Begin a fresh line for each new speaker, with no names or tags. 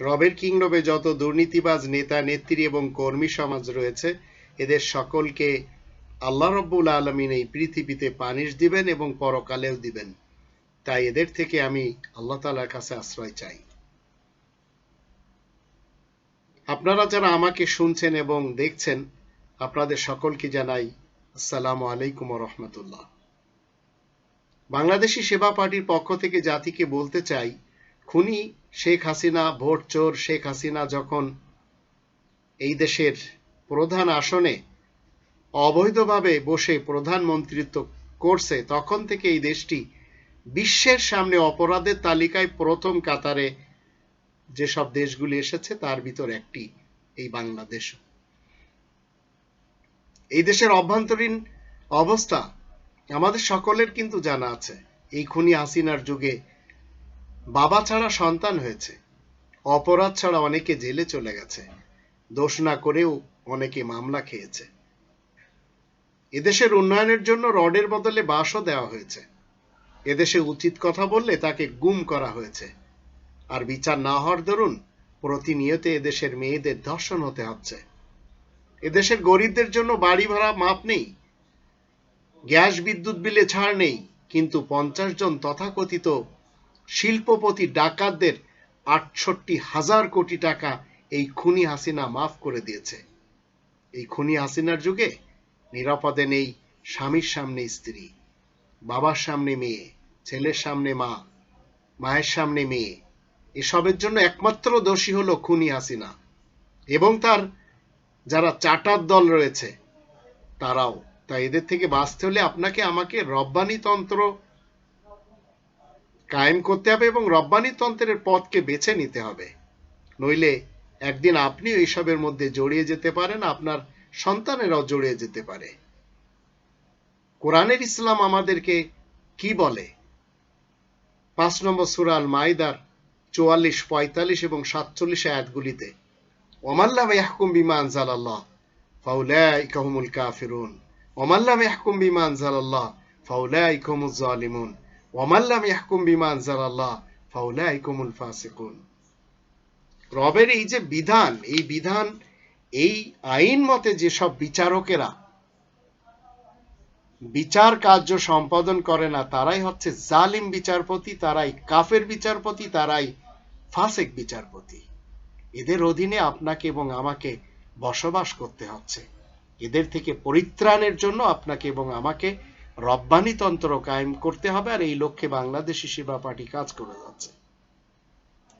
রবের কিংডমে যত দুর্নীতিবাজ নেতা, নেত্রী এবং কর্মী সমাজ রয়েছে, এদের সকলকে আল্লাহ রব্বুল আলমিন এই পৃথিবীতে পানিশ দিবেন এবং পরকালেও দিবেন। তাই এদের থেকে আমি আল্লাহ তালার কাছে আশ্রয় চাই। আপনারা যারা আমাকে শুনছেন এবং দেখছেন, আপনাদের সকলকে জানাই আসসালামু আলাইকুম রহমতুল্লাহ। বাংলাদেশি সেবা পার্টির পক্ষ থেকে জাতিকে বলতে চাই খুনি শেখ হাসিনা, ভোট চোর শেখ হাসিনা যখন এই দেশের প্রধান আসনে অবৈধভাবে বসে প্রধানমন্ত্রিত্ব করছে, তখন থেকে এই দেশটি বিশ্বের সামনে অপরাধের তালিকায় প্রথম কাতারে যেসব দেশগুলি এসেছে, তার ভিতর একটি, এই বাংলাদেশ। এই দেশের অভ্যন্তরীণ অবস্থা আমাদের সকলের কিন্তু জানা আছে। এই খুনি হাসিনার যুগে বাবা ছাড়া সন্তান হয়েছে। অপরাধ ছাড়া অনেকে জেলে চলে গেছে। দোষ না করেও অনেকে মামলা খেয়েছে। এদেশের উন্নয়নের জন্য রডের বদলে বাসও দেওয়া হয়েছে। এদেশে উচিত কথা বললে তাকে গুম করা হয়েছে। আর বিচার না হওয়ার দরুন প্রতিনিয়ত এদেশের মেয়েদের ধর্ষণ হতে হচ্ছে। এদেশের গরিবদের জন্য বাড়ি ভাড়া মাপ নেই। গ্যাস বিদ্যুৎ বিলে ছাড় নেই। কিন্তু পঞ্চাশ জন তথাকথিত শিল্পপতি ডাকাতদের আটষট্টি হাজার কোটি টাকা এই খুনি হাসিনা মাফ করে দিয়েছে। এই খুনি হাসিনার যুগে নিরাপদে নেই স্বামীর সামনে স্ত্রী, বাবার সামনে মেয়ে, ছেলের সামনে মা, মায়ের সামনে মেয়ে। এসবের জন্য একমাত্র দোষী হলো খুনি হাসিনা। এবং তার যারা চাটার দল রয়েছে, তারাও। তাই এদের থেকে বাঁচতে হলে আপনাকে আমাকে রব্বানি তন্ত্র কায়েম করতে হবে এবং রব্বানি তন্ত্রের পথকে বেছে নিতে হবে। নইলে একদিন আপনি এইসবের মধ্যে জড়িয়ে যেতে পারেন, আপনার সন্তানেরাও জড়িয়ে যেতে পারে। কোরআনের ইসলাম আমাদেরকে কি বলে? পাঁচ নম্বর সুরাল মাইদার চুয়াল্লিশ, পঁয়তাল্লিশ এবং সাতচল্লিশ আয়াতগুলিতে ওমাল্লাম ইয়াহকুম বিমা আনজাল আল্লাহ ফাউলাইকা হুমুল কাফিরুন। ওমাল্লাম ইয়াহকুম বিমা আনজাল আল্লাহ ফাউলাইকা হুমুজ জালিমুন। ইয়াহকুম ফাসিকুন। রবের এই যে বিধান, এই বিধান, এই আইন মতে বিচারকেরা বিচার কার্য সম্পাদন করে না, তারাই হচ্ছে জালিম বিচারপতি, তারাই কাফের বিচারপতি, তারাই ফাসেক বিচারপতি। এদের অধীনে আপনাকে এবং আমাকে বসবাস করতে হচ্ছে। এদের থেকে পরিত্রাণের জন্য আপনাকে এবং আমাকে রব্বানি তন্ত্র কায়েম করতে হবে আর এই লক্ষ্যে বাংলাদেশি সেবা পার্টি কাজ করে যাচ্ছে।